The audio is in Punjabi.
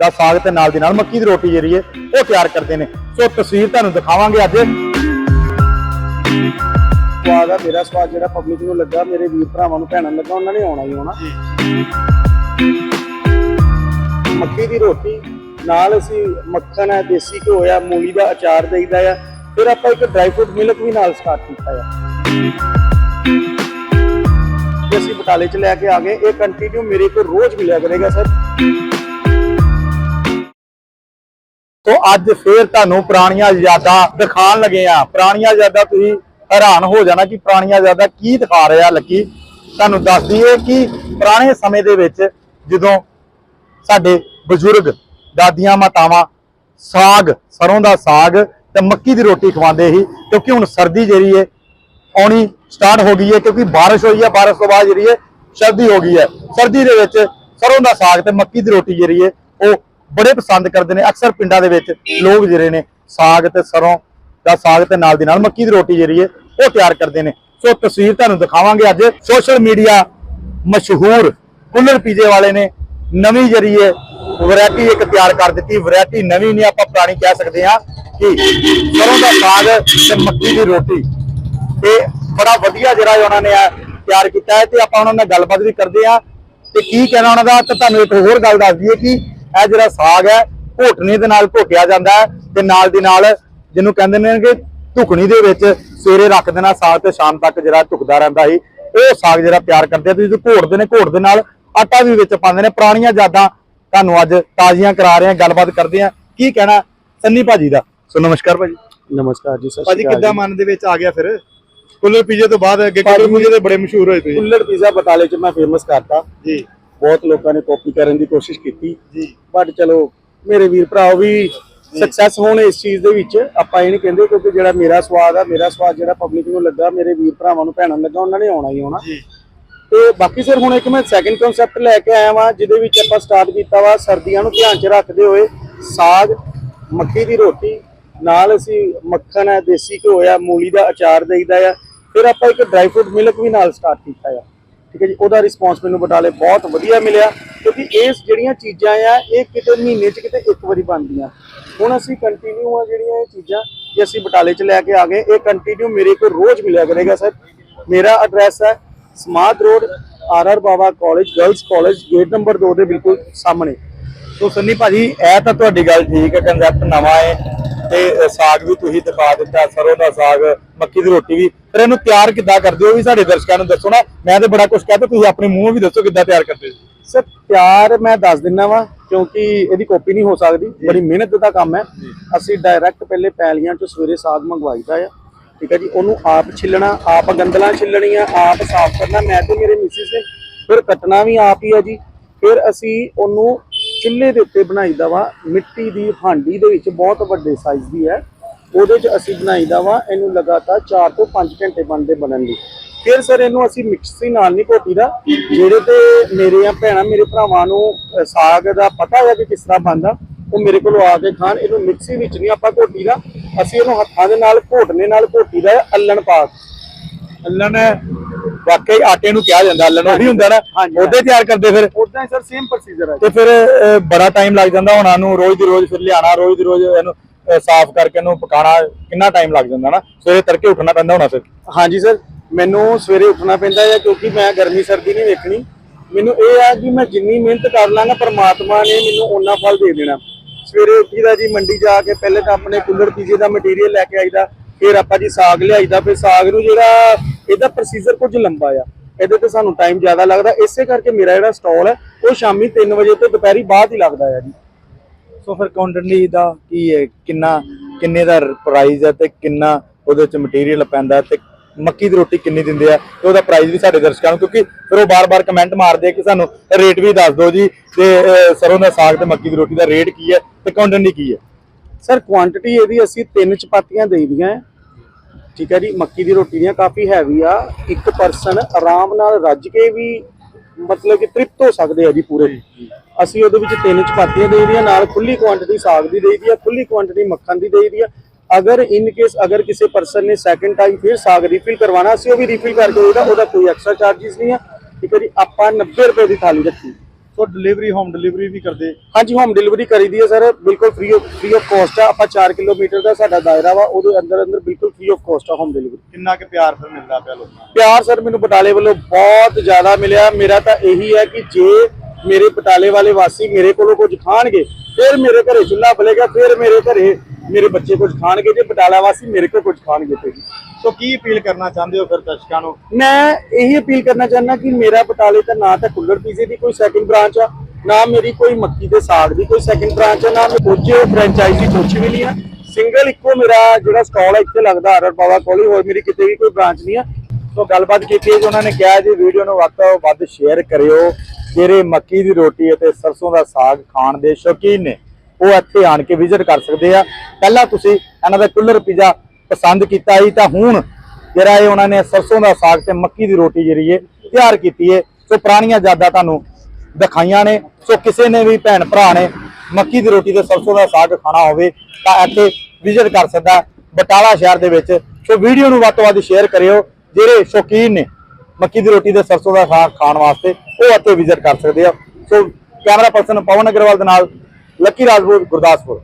ਦਾ ਸਾਗ ਤੇ ਨਾਲ ਦੀ ਨਾਲ ਮੱਕੀ ਦੀ ਰੋਟੀ ਜਿਹੜੀ ਹੈ, ਉਹ ਤਿਆਰ ਕਰਦੇ ਨੇ। ਸੋ ਤਸਵੀਰ ਤੁਹਾਨੂੰ ਦਿਖਾਵਾਂਗੇ ਅੱਜ। ਸਵਾਦ ਆ, ਮੇਰਾ ਸਵਾਦ ਜਿਹੜਾ ਪਬਲਿਕ ਨੂੰ ਲੱਗਾ, ਮੇਰੇ ਵੀਰ ਭਰਾਵਾਂ ਨੂੰ, ਭੈਣਾਂ ਨੂੰ ਲੱਗਾ, ਉਹਨਾਂ ਨੇ ਆਉਣਾ ਹੀ ਆਉਣਾ। ਮੱਕੀ ਦੀ ਰੋਟੀ, ਨਾਲ ਅਸੀਂ ਮੱਖਣ ਹੈ, ਦੇਸੀ ਘਿਓ ਹੈ ਮੂਲੀ ਦਾ ਅਚਾਰ ਦੇਈਦਾ ਆ, ਫਿਰ ਆਪਾਂ ਇੱਕ ਡਰਾਈ ਫਰੂਟ ਮਿਲਕ ਵੀ ਨਾਲ ਸਟਾਰਟ ਕੀਤਾ ਆ। ਅਸੀਂ ਬਟਾਲੇ ਚ ਲੈ ਕੇ ਆ ਗਏ, ਇਹ ਕੰਟੀਨਿਊ ਮੇਰੇ ਕੋਲ ਰੋਜ਼ ਮਿਲਿਆ ਕਰੇਗਾ, ਸਰ। ਸੋ ਅੱਜ ਫੇਰ ਤੁਹਾਨੂੰ ਪੁਰਾਣੀਆਂ ਯਾਦਾਂ ਦਿਖਾਉਣ ਲੱਗੇ ਆ। ਪੁਰਾਣੀਆਂ ਯਾਦਾਂ ਤੁਸੀਂ ਹੈਰਾਨ ਹੋ ਜਾਣਾ ਕਿ ਪੁਰਾਣੀਆਂ ਯਾਦਾਂ ਕੀ ਦਿਖਾ ਰਿਹਾ ਲੱਕੀ। ਤੁਹਾਨੂੰ ਦੱਸ ਦਈਏ ਕਿ ਪੁਰਾਣੇ ਸਮੇਂ ਦੇ ਵਿੱਚ ਜਦੋਂ ਸਾਡੇ ਬਜ਼ੁਰਗ, ਦਾਦੀਆਂ ਮਾਤਾਵਾਂ ਸਾਗ ਸਰੋਂ ਦਾ ਸਾਗ ਤੇ ਮੱਕੀ ਦੀ ਰੋਟੀ ਖਵਾਉਂਦੇ ਸੀ, ਕਿਉਂਕਿ ਹੁਣ ਸਰਦੀ ਜਿਹੜੀ ਹੈ ਆਉਣੀ ਸਟਾਰਟ ਹੋ ਗਈ ਹੈ ਕਿਉਂਕਿ ਬਾਰਿਸ਼ ਹੋਈ ਹੈ ਬਾਰਿਸ਼ ਤੋਂ ਬਾਅਦ ਜਿਹੜੀ ਹੈ ਸਰਦੀ ਹੋ ਗਈ ਹੈ ਸਰਦੀ ਦੇ ਵਿੱਚ ਸਰੋਂ ਦਾ ਸਾਗ ਤੇ ਮੱਕੀ ਦੀ ਰੋਟੀ ਜਿਹੜੀ ਹੈ ਉਹ ਬੜੇ ਪਸੰਦ ਕਰਦੇ ਨੇ, ਅਕਸਰ ਪਿੰਡਾਂ ਦੇ ਵਿੱਚ ਲੋਕ ਜਿਹੜੇ ਨੇ ਸਾਗ ਤੇ ਸਰੋਂ ਦਾ ਸਾਗ ਤੇ ਨਾਲ ਦੀ ਨਾਲ ਮੱਕੀ ਦੀ ਰੋਟੀ ਜਿਹੜੀ ਹੈ, ਉਹ ਤਿਆਰ ਕਰਦੇ ਨੇ। ਸੋ ਤਸਵੀਰ ਤੁਹਾਨੂੰ ਦਿਖਾਵਾਂਗੇ ਅੱਜ। ਸੋਸ਼ਲ ਮੀਡੀਆ ਮਸ਼ਹੂਰ ਕੁੱਲਰ ਪੀਜੇ ਵਾਲੇ ਨੇ ਨਵੀਂ ਜਿਹੜੀ ਹੈ, ਵੈਰਾਈਟੀ ਇੱਕ ਤਿਆਰ ਕਰ ਦਿੱਤੀ। ਵੈਰਾਈਟੀ ਨਵੀਂ ਨਹੀਂ ਆਪਾਂ ਪੁਰਾਣੀ ਕਹਿ ਸਕਦੇ ਹਾਂ ਕਿ ਸਰੋਂ ਦਾ ਸਾਗ ਤੇ ਮੱਕੀ ਦੀ ਰੋਟੀ। ਤੇ ਬੜਾ ਵਧੀਆ ਜਿਹੜਾ ਉਹਨਾਂ ਨੇ ਤਿਆਰ ਕੀਤਾ ਹੈ ਤੇ ਆਪਾਂ ਉਹਨਾਂ ਨਾਲ ਗੱਲਬਾਤ ਵੀ ਕਰਦੇ ਆ ਤੇ ਕੀ ਕਹਿਣਾ ਉਹਨਾਂ ਦਾ? ਤੇ ਤੁਹਾਨੂੰ ਇੱਕ ਹੋਰ ਗੱਲ ਦੱਸ ਦਈਏ ਕਿ ਇਹ ਜਿਹੜਾ ਸਾਗ ਹੈ ਘੋਟਣੀ ਦੇ ਨਾਲ ਘੋਟਿਆ ਜਾਂਦਾ ਹੈ ਤੇ ਨਾਲ ਦੀ ਨਾਲ ਜਿਹਨੂੰ ਕਹਿੰਦੇ ਨੇ ਕਿ ਧੁਕਣੀ ਦੇ ਵਿੱਚ ਸਵੇਰੇ ਰੱਖ ਦੇਣਾ ਸਾਗ ਤੇ ਸ਼ਾਮ ਤੱਕ ਜਿਹੜਾ ਧੁਕਦਾ ਰਹਿੰਦਾ ਸੀ। ਉਹ ਸਾਗ ਜਿਹੜਾ ਤਿਆਰ ਕਰਦੇ ਆ ਤੇ ਜਦੋਂ ਘੋਟਦੇ ਨੇ ਘੋਟ ਦੇ ਨਾਲ ਆਟਾ ਵੀ ਵਿੱਚ ਪਾਉਂਦੇ ਨੇ ਪੁਰਾਣੀਆਂ ਯਾਦਾਂ ਤੁਹਾਨੂੰ ਅੱਜ ਤਾਜ਼ੀਆਂ ਕਰਾ ਰਹੇ ਆ ਗੱਲਬਾਤ ਕਰਦੇ ਆ ਕੀ ਕਹਿਣਾ ਸੰਨੀ ਭਾਜੀ ਦਾ? ਸੋ ਨਮਸਕਾਰ ਭਾਜੀ। ਨਮਸਕਾਰ ਜੀ ਸਤਿ ਭਾਜੀ ਸ਼੍ਰੀ ਕਿੱਦਾਂ ਮਨ ਦੇ ਵਿੱਚ ਆ ਗਿਆ ਫਿਰ? ਕੁੱਲਰ ਪੀਜੇ ਤੋਂ ਬਾਅਦ ਅੱਗੇ ਕੁੱਲਰ ਪੀਜੇ ਦੇ ਬੜੇ ਮਸ਼ਹੂਰ ਹੋਏ ਤੁਸੀਂ? ਕੁੱਲਰ ਪੀਜ਼ਾ ਬਟਾਲੇ ਚ ਮੈਂ ਫੇਮਸ ਕਰਤਾ। ਜੀ। ਬਹੁਤ ਲੋਕਾਂ ਨੇ ਕਾਪੀ ਕਰਨ ਦੀ ਕੋਸ਼ਿਸ਼ ਕੀਤੀ। ਜੀ। ਬਟ ਚਲੋ ਮੇਰੇ ਵੀਰ ਭਰਾਓ ਵੀ ਸਕਸੈਸ ਹੋਣ ਇਸ ਚੀਜ਼ ਦੇ ਵਿੱਚ ਆਪਾਂ ਇਹ ਨਹੀਂ ਕਹਿੰਦੇ ਕਿਉਂਕਿ ਜਿਹੜਾ ਮੇਰਾ ਸਵਾਦ ਆ ਮੇਰਾ ਸਵਾਦ ਜਿਹੜਾ ਪਬਲਿਕ ਨੂੰ ਲੱਗਾ ਮੇਰੇ ਵੀਰ ਭਰਾਵਾਂ ਨੂੰ ਭੈਣਾਂ ਨੂੰ ਲੱਗਾ ਉਹਨਾਂ ਨੇ ਆਉਣਾ ਹੀ ਆਉਣਾ। ਤੇ ਬਾਕੀ ਸਰ ਹੁਣ ਇੱਕ ਮੈਂ ਸੈਕੰਡ ਕਨਸੈਪਟ ਲੈ ਕੇ ਆਇਆ ਵਾਂ ਜਿਹਦੇ ਵਿੱਚ ਆਪਾਂ ਸਟਾਰਟ ਕੀਤਾ ਵਾ ਸਰਦੀਆਂ ਨੂੰ ਧਿਆਨ 'ਚ ਰੱਖਦੇ ਹੋਏ ਸਾਗ ਮੱਕੀ ਦੀ ਰੋਟੀ ਨਾਲ ਅਸੀਂ ਮੱਖਣ ਹੈ ਦੇਸੀ ਘਿਓ ਆ ਮੂਲੀ ਦਾ ਅਚਾਰ ਦੇਈਦਾ ਆ ਫਿਰ ਆਪਾਂ ਇੱਕ ਡਰਾਈ ਫਰੂਟ ਮਿਲਕ ਵੀ ਨਾਲ ਸਟਾਰਟ ਕੀਤਾ ਆ। ਠੀਕ ਹੈ ਜੀ, ਉਹਦਾ ਰਿਸਪੌਂਸ ਮੈਨੂੰ ਬਟਾਲੇ ਬਹੁਤ ਵਧੀਆ ਮਿਲਿਆ, ਕਿਉਂਕਿ ਇਸ ਜਿਹੜੀਆਂ ਚੀਜ਼ਾਂ ਆ, ਇਹ ਕਿਤੇ ਮਹੀਨੇ 'ਚ ਕਿਤੇ ਇੱਕ ਵਾਰੀ ਬਣਦੀਆਂ। ਹੁਣ ਅਸੀਂ ਕੰਟੀਨਿਊ ਆ ਜਿਹੜੀਆਂ ਇਹ ਚੀਜ਼ਾਂ, ਜੇ ਅਸੀਂ ਬਟਾਲੇ 'ਚ ਲੈ ਕੇ ਆ ਗਏ, ਇਹ ਕੰਟੀਨਿਊ ਮੇਰੇ ਕੋਲ ਰੋਜ਼ ਮਿਲਿਆ ਕਰੇਗਾ ਸਰ। ਮੇਰਾ ਐਡਰੈਸ ਹੈ Samadh road, R R Baba college girls college gate number 2 ਦੇ ਬਿਲਕੁਲ ਸਾਹਮਣੇ। ਸੋ ਸੰਨੀ ਭਾਜੀ, ਇਹ ਤਾਂ ਤੁਹਾਡੀ ਗੱਲ ਠੀਕ ਹੈ ਕਨਸੈਪਟ ਨਵਾਂ ਹੈ ਤੇ ਸਾਗ ਵੀ ਤੁਸੀਂ ਦਿਖਾ ਦਿੱਤਾ, ਸਰੋਂ ਦਾ ਸਾਗ ਮੱਕੀ ਦੀ ਰੋਟੀ ਵੀ। ਫਿਰ ਇਹਨੂੰ ਤਿਆਰ ਕਿੱਦਾਂ ਕਰਦੇ ਹੋ? ਵੀ ਸਾਡੇ ਦਰਸ਼ਕਾਂ ਨੂੰ ਦੱਸੋ ਨਾ। ਮੈਂ ਤੇ ਬੜਾ ਕੁਝ ਕਹਤਾ ਤੁਸੀਂ ਆਪਣੇ ਮੂੰਹੋਂ ਵੀ ਦੱਸੋ ਕਿੱਦਾਂ ਤਿਆਰ ਕਰਦੇ ਹੋ। ਸਰ ਪਿਆਰ ਮੈਂ ਦੱਸ ਦਿੰਨਾ ਵਾ ਕਿਉਂਕਿ ਇਹਦੀ ਕਾਪੀ ਨਹੀਂ ਹੋ ਸਕਦੀ। ਬੜੀ ਮਿਹਨਤ ਦਾ ਕੰਮ ਹੈ। ਅਸੀਂ ਡਾਇਰੈਕਟ ਪਹਿਲੇ ਪੈਲੀਆਂ ਤੋਂ ਸਵੇਰੇ ਸਾਗ ਮੰਗਵਾਈਦਾ ਆ। ਠੀਕ ਹੈ ਜੀ ਉਹਨੂੰ ਆਪ ਛਿੱਲਣਾ ਆਪ ਗੰਦਲਾਂ ਛਿੱਲਣੀਆਂ ਆਪ ਸਾਫ਼ ਕਰਨਾ। ਮੈਂ ਤੇ ਮੇਰੇ ਮਿਸਿਸ ਨੇ। ਫਿਰ ਕੱਟਣਾ ਵੀ ਆਪ ਹੀ ਆ ਜੀ। ਫਿਰ ਅਸੀਂ ਉਹਨੂੰ ਚੁੱਲ੍ਹੇ ਦੇ ਉੱਤੇ ਬਣਾਈਦਾ ਵਾ। ਮਿੱਟੀ ਦੀ ਹਾਂਡੀ ਦੇ ਵਿੱਚ ਬਹੁਤ ਵੱਡੇ ਸਾਈਜ਼ ਦੀ ਹੈ। ਉਹਦੇ 'ਚ ਅਸੀਂ ਬਣਾਈਦਾ ਵਾ ਇਹਨੂੰ ਲਗਾਤਾਰ 4 ਤੋਂ 5 ਘੰਟੇ ਬਣਦੇ ਬਣਨ ਲਈ। ਫਿਰ ਸਰ ਇਹਨੂੰ ਅਸੀਂ ਮਿਕਸੀ ਨਾਲ ਨਹੀਂ ਘੋਟੀਦਾ ਜਿਹੜੇ ਤੇ ਮੇਰੇ ਆ ਭੈਣਾਂ ਮੇਰੇ ਭਰਾਵਾਂ ਨੂੰ ਸਾਗ ਦਾ ਪਤਾ ਹੈ ਕਿ ਕਿਸ ਤਰ੍ਹਾਂ ਬਣਦਾ ਉਹ ਮੇਰੇ ਕੋਲ ਆ ਕੇ ਖਾਣ ਇਹਨੂੰ ਮਿਕਸੀ ਵਿੱਚ ਨਹੀਂ ਆਪਾਂ ਘੋਟੀਦਾ। ਅਸੀਂ ਇਹਨੂੰ ਹੱਥਾਂ ਦੇ ਨਾਲ ਘੋਟਨੇ ਨਾਲ ਘੋਟੀਦਾ ਅੱਲਣ ਪਾ। ਅੱਲਣ ਵਾਕਈ ਆਟੇ ਨੂੰ ਕਿਹਾ ਜਾਂਦਾ ਅੱਲਣ ਉਹੀ ਹੁੰਦਾ ਨਾ? ਉਹਦੇ ਤਿਆਰ ਕਰਦੇ ਫਿਰ? ਉਦਾਂ ਸਰ ਸੇਮ ਪ੍ਰੋਸੀਜਰ ਹੈ ਤੇ ਫਿਰ ਬੜਾ ਟਾਈਮ ਲੱਗ ਜਾਂਦਾ ਹੋਣਾ ਨੂੰ ਰੋਜ਼ ਦੀ ਰੋਜ਼ ਫਿਰ ਲਿਆਣਾ ਰੋਜ਼ ਦੀ ਰੋਜ਼ ਇਹਨੂੰ ਸਾਫ਼ ਕਰਕੇ ਇਹਨੂੰ ਪਕਾਣਾ ਕਿੰਨਾ ਟਾਈਮ ਲੱਗ ਜਾਂਦਾ ਨਾ? ਸਵੇਰੇ ਤੜਕੇ ਉੱਠਣਾ ਪੈਂਦਾ ਹੋਣਾ ਫਿਰ। ਹਾਂਜੀ ਸਰ ਮੈਨੂੰ ਸਵੇਰੇ ਉੱਠਣਾ ਪੈਂਦਾ ਹੈ ਕਿਉਂਕਿ ਮੈਂ ਗਰਮੀ ਸਰਦੀ ਨਹੀਂ ਵੇਖਣੀ। ਮੈਨੂੰ ਇਹ ਆ ਕਿ ਮੈਂ ਜਿੰਨੀ ਮਿਹਨਤ ਕਰ ਲਾਂਗਾ, ਪਰਮਾਤਮਾ ਨੇ ਮੈਨੂੰ ਓਨਾ ਫਲ ਦੇ ਦੇਣਾ। ਸਵੇਰੇ ਉੱਠੀਦਾ ਜੀ, ਮੰਡੀ ਜਾ ਕੇ ਪਹਿਲੇ ਤਾਂ ਆਪਣੇ ਕੁੱਲਰ ਪੀਜੇ ਦਾ ਮਟੀਰੀਅਲ ਲੈ ਕੇ ਆਈਦਾ, ਫਿਰ ਆਪਾਂ ਜੀ ਸਾਗ ਲਿਆਈਦਾ, ਫਿਰ ਸਾਗ ਨੂੰ ਜਿਹੜਾ ਇਹਦਾ ਪ੍ਰੋਸੀਜਰ ਕੁਝ ਲੰਬਾ ਆ। ਇਹਦੇ ਤੇ ਸਾਨੂੰ ਟਾਈਮ ਜ਼ਿਆਦਾ ਲੱਗਦਾ। ਇਸੇ ਕਰਕੇ ਮੇਰਾ ਜਿਹੜਾ ਸਟਾਲ ਹੈ, ਉਹ ਸ਼ਾਮੀ 3 ਵਜੇ ਤੋਂ ਦੁਪਹਿਰੀ ਬਾਅਦ ਹੀ ਲੱਗਦਾ ਹੈ ਜੀ। ਸੋ ਫਿਰ ਕੁਆਂਟੀਟੀ ਦਾ ਕੀ ਹੈ ਕਿੰਨਾ ਕਿੰਨੇ ਦਾ ਪ੍ਰਾਈਸ ਹੈ ਤੇ ਕਿੰਨਾ ਉਹਦੇ ਵਿੱਚ ਮਟੀਰੀਅਲ ਪੈਂਦਾ ਹੈ ਤੇ ਮੱਕੀ ਦੀ ਰੋਟੀ ਕਿੰਨੀ ਦਿੰਦੇ ਆ ਤੇ ਉਹਦਾ ਪ੍ਰਾਈਸ ਵੀ ਸਾਡੇ ਦਰਸ਼ਕਾਂ ਨੂੰ ਕਿਉਂਕਿ ਫਿਰ ਉਹ ਬਾਰ-ਬਾਰ ਕਮੈਂਟ ਮਾਰਦੇ ਆ ਕਿ ਸਾਨੂੰ ਰੇਟ ਵੀ ਦੱਸ ਦਿਓ ਜੀ ਤੇ ਅਹ, ਸਰੋਂ ਦਾ ਸਾਗ ਤੇ ਮੱਕੀ ਦੀ ਰੋਟੀ ਦਾ ਰੇਟ ਕੀ ਹੈ ਤੇ ਕੁਆਂਟੀਟੀ ਕੀ ਹੈ ਸਰ ਕੁਆਂਟੀਟੀ ਇਹਦੀ ਅਸੀਂ ਤਿੰਨ ਚਪਾਤੀਆਂ ਦੇਈਦੀਆਂ ਹੈ। ਠੀਕ ਹੈ ਜੀ ਮੱਕੀ ਦੀ ਰੋਟੀ ਦੀਆਂ ਕਾਫੀ ਹੈਵੀ ਆ ਇੱਕ ਪਰਸਨ ਆਰਾਮ ਨਾਲ ਰੱਜ ਕੇ ਵੀ ਮਤਲਬ ਕਿ ਤ੍ਰਿਪਤ ਹੋ ਸਕਦੇ ਆ ਜੀ ਪੂਰੇ। ਅਸੀਂ ਉਹਦੇ ਵਿੱਚ ਤਿੰਨ ਚਪਾਤੀਆਂ ਦੇਈਦੀਆਂ ਨਾਲ ਖੁੱਲੀ ਕੁਆਂਟੀਟੀ ਸਾਗ ਦੀ ਦੇਈਦੀ ਆ ਖੁੱਲੀ ਕੁਆਂਟੀਟੀ ਮੱਖਣ ਦੀ ਦੇਈਦੀ ਆ। ਅਗਰ ਇਨ ਕੇਸ ਅਗਰ ਕਿਸੇ ਪਰਸਨ ਨੇ ਸੈਕੰਡ ਟਾਈਮ ਫਿਰ ਸਾਗ ਰੀਫਿਲ ਕਰਵਾਉਣਾ ਅਸੀਂ ਉਹ ਵੀ ਰੀਫਿਲ ਕਰਕੇ ਦੇਈਦਾ ਉਹਦਾ ਕੋਈ ਐਕਸਟਰਾ ਚਾਰजेस ਨਹੀਂ ਆ। ਠੀਕ ਹੈ ਜੀ ਆਪਾਂ 90 ਰੁਪਏ ਦੀ ਥਾਲੀ ਰੱਖੀ। ਸੋ ਡਿਲੀਵਰੀ ਹੋਮ ਡਿਲੀਵਰੀ ਵੀ ਕਰਦੇ। ਹਾਂਜੀ ਹੋਮ ਡਿਲੀਵਰੀ ਕਰੀਦੀ ਹੈ ਸਰ। ਬਿਲਕੁਲ free of free of cost ਆ। ਆਪਾਂ 4 ਕਿਲੋਮੀਟਰ ਦਾ ਸਾਡਾ ਦਾਇਰਾ ਵਾ ਉਹਦੇ ਅੰਦਰ ਅੰਦਰ ਬਿਲਕੁਲ ਫ੍ਰੀ ਆਫ ਕਾਸਟ ਆ ਹੋਮ ਡਿਲੀਵਰੀ ਕਿੰਨਾ ਕੁ ਪਿਆਰ ਫਿਰ ਮਿਲਦਾ ਪਿਆ ਲੋਕਾਂ ਨੂੰ? ਪਿਆਰ ਸਰ ਮੈਨੂੰ ਬਟਾਲੇ ਵੱਲੋਂ ਬਹੁਤ ਜ਼ਿਆਦਾ ਮਿਲਿਆ। ਮੇਰਾ ਤਾਂ ਇਹੀ ਹੈ ਕਿ ਜੇ ਮੇਰੇ ਬਟਾਲੇ ਵਾਲੇ ਵਾਸੀ ਮੇਰੇ ਕੋਲੋਂ ਕੁਝ ਖਾਣਗੇ ਫਿਰ ਮੇਰੇ ਘਰੇ ਚੁੱਲ੍ਹਾ ਬਲੇਗਾ ਫਿਰ ਮੇਰੇ ਘਰੇ ਮੇਰੇ ਬੱਚੇ ਕੁਝ ਖਾਣਗੇ ਜੇ ਬਟਾਲਾ ਵਾਸੀ ਮੇਰੇ ਕੋਲ ਕੁਝ ਖਾਣਗੇ ਤੇ ਜੀ ਸੋ ਕੀ ਅਪੀਲ ਕਰਨਾ ਚਾਹੁੰਦੇ ਹੋ ਫਿਰ ਦਰਸ਼ਕਾਂ ਨੂੰ? ਮੈਂ ਇਹੀ ਅਪੀਲ ਕਰਨਾ ਚਾਹੁੰਦਾ ਕਿ ਮੇਰਾ ਬਟਾਲੇ ਤਾਂ ਨਾ ਤਾਂ ਕੁੱਲਰ ਪੀਜ਼ੇ ਦੀ ਕੋਈ ਸੈਕਿੰਡ ਬ੍ਰਾਂਚ ਆ ਨਾ ਮੇਰੀ ਕੋਈ ਮੱਕੀ ਦੇ ਸਾਗ ਦੀ ਕੋਈ ਸੈਕਿੰਡ ਬ੍ਰਾਂਚ ਆ ਨਾ ਮੈਂ ਕੁਝ ਫਰੈਂਚਾਈਜ਼ੀ ਕੁਝ ਵੀ ਨਹੀਂ ਆ। ਸਿੰਗਲ ਇੱਕੋ ਮੇਰਾ ਜਿਹੜਾ ਸਟਾਲ ਹੈ ਇੱਥੇ ਲੱਗਦਾ ਹਰਰ ਬਾਵਾ ਕੋਲ ਹੋਰ ਮੇਰੀ ਕਿਤੇ ਵੀ ਕੋਈ ਬ੍ਰਾਂਚ ਨਹੀਂ ਆ। ਸੋ ਗੱਲਬਾਤ ਕੀਤੀ ਜੀ ਉਹਨਾਂ ਨੇ ਕਿਹਾ ਜੀ ਵੀਡੀਓ ਨੂੰ ਵੱਧ ਤੋਂ ਵੱਧ ਸ਼ੇਅਰ ਕਰਿਓ। ਜਿਹੜੇ ਮੱਕੀ ਦੀ ਰੋਟੀ ਅਤੇ ਸਰਸੋਂ ਦਾ ਸਾਗ ਖਾਣ ਦੇ ਸ਼ੌਕੀਨ ਨੇ। ਉਹ ਇੱਥੇ ਆਣ ਕੇ ਵਿਜ਼ਿਟ ਕਰ ਸਕਦੇ ਆ। ਪਹਿਲਾਂ ਤੁਸੀਂ ਇਹਨਾਂ ਦਾ ਕੁੱਲਰ ਪੀਜ਼ਾ ਪਸੰਦ ਕੀਤਾ ਸੀ, ਤਾਂ ਹੁਣ ਜਿਹੜਾ ਇਹ ਉਹਨਾਂ ਨੇ ਸਰਸੋਂ ਦਾ ਸਾਗ ਤੇ ਮੱਕੀ ਦੀ ਰੋਟੀ ਜਿਹੜੀ ਹੈ ਤਿਆਰ ਕੀਤੀ ਹੈ ਸੋ ਪੁਰਾਣੀਆਂ ਯਾਦਾਂ ਤੁਹਾਨੂੰ ਦਿਖਾਈਆਂ ਨੇ। ਸੋ ਕਿਸੇ ਨੇ ਵੀ ਭੈਣ ਭਰਾ ਨੇ ਮੱਕੀ ਦੀ ਰੋਟੀ ਤੇ ਸਰਸੋਂ ਦਾ ਸਾਗ ਖਾਣਾ ਹੋਵੇ, ਤਾਂ ਇੱਥੇ ਵਿਜ਼ਿਟ ਕਰ ਸਕਦਾ ਬਟਾਲਾ ਸ਼ਹਿਰ ਦੇ ਵਿੱਚ। ਸੋ ਵੀਡੀਓ ਨੂੰ ਵੱਧ ਤੋਂ ਵੱਧ ਸ਼ੇਅਰ ਕਰਿਓ, ਜਿਹੜੇ ਸ਼ੌਕੀਨ ਨੇ ਮੱਕੀ ਦੀ ਰੋਟੀ ਤੇ ਸਰਸੋਂ ਦਾ ਸਾਗ ਖਾਣ ਵਾਸਤੇ, ਉਹ ਇੱਥੇ ਵਿਜ਼ਿਟ ਕਰ ਸਕਦੇ ਆ। So camera person Pawan Agarwal ਦੇ ਨਾਲ ਲੱਕੀ ਰਾਜਪੂਤ ਗੁਰਦਾਸਪੁਰ।